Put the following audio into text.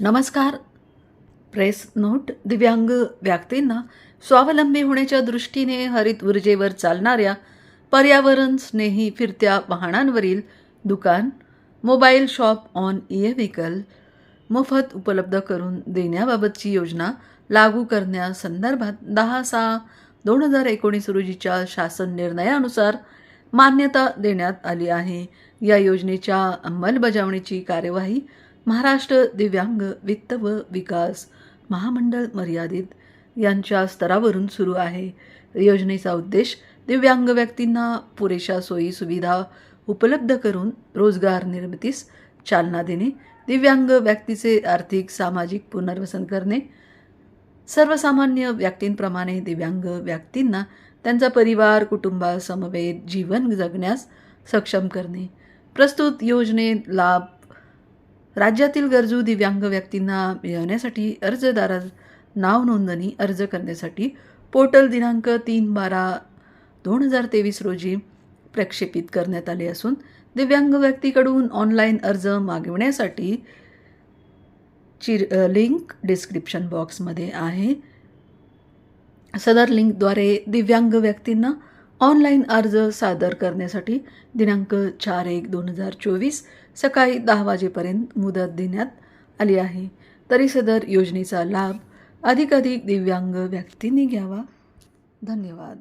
नमस्कार. Press note दिव्यांग व्यक्तींना स्वावलंबी होण्याच्या दृष्टीने हरित ऊर्जेवर चालणाऱ्या पर्यावरण स्नेही फिरत्या वाहनांवरील दुकान mobile shop on e vehicle मोफत उपलब्ध करून देण्याबाबतची योजना लागू करण्यासंदर्भात दहा सहा दोन हजार एकोणीस रोजीच्या शासन निर्णयानुसार मान्यता देण्यात आली आहे. या योजनेच्या अंमलबजावणीची कार्यवाही महाराष्ट्र दिव्यांग वित्त व विकास महामंडळ मर्यादित यांच्या स्तरावरून सुरू आहे. योजनेचा उद्देश दिव्यांग व्यक्तींना पुरेशा सोयी सुविधा उपलब्ध करून रोजगार निर्मितीस चालना देणे दिव्यांग व्यक्तीचे आर्थिक सामाजिक पुनर्वसन करणे सर्वसामान्य व्यक्तींप्रमाणे दिव्यांग व्यक्तींना त्यांचा परिवार कुटुंबासमवेत जीवन जगण्यास सक्षम करणे. प्रस्तुत योजनेत लाभ राज्यातील गरजू दिव्यांग व्यक्तींना मिळवण्यासाठी अर्जदारास नाव नोंदणी अर्ज करण्यासाठी पोर्टल दिनांक तीन बारा दोन हजार तेवीस रोजी प्रक्षेपित करण्यात आले असून दिव्यांग व्यक्तीकडून ऑनलाईन अर्ज मागविण्यासाठी चिर लिंक डिस्क्रिप्शन बॉक्समध्ये आहे. सदर लिंकद्वारे दिव्यांग व्यक्तींना ऑनलाईन अर्ज सादर करण्यासाठी दिनांक चार एक दोन हजार चोवीस सकाळी दहा वाजेपर्यंत मुदत देण्यात आली आहे. तरी सदर योजनेचा लाभ अधिकाधिक दिव्यांग व्यक्तींनी घ्यावा. धन्यवाद.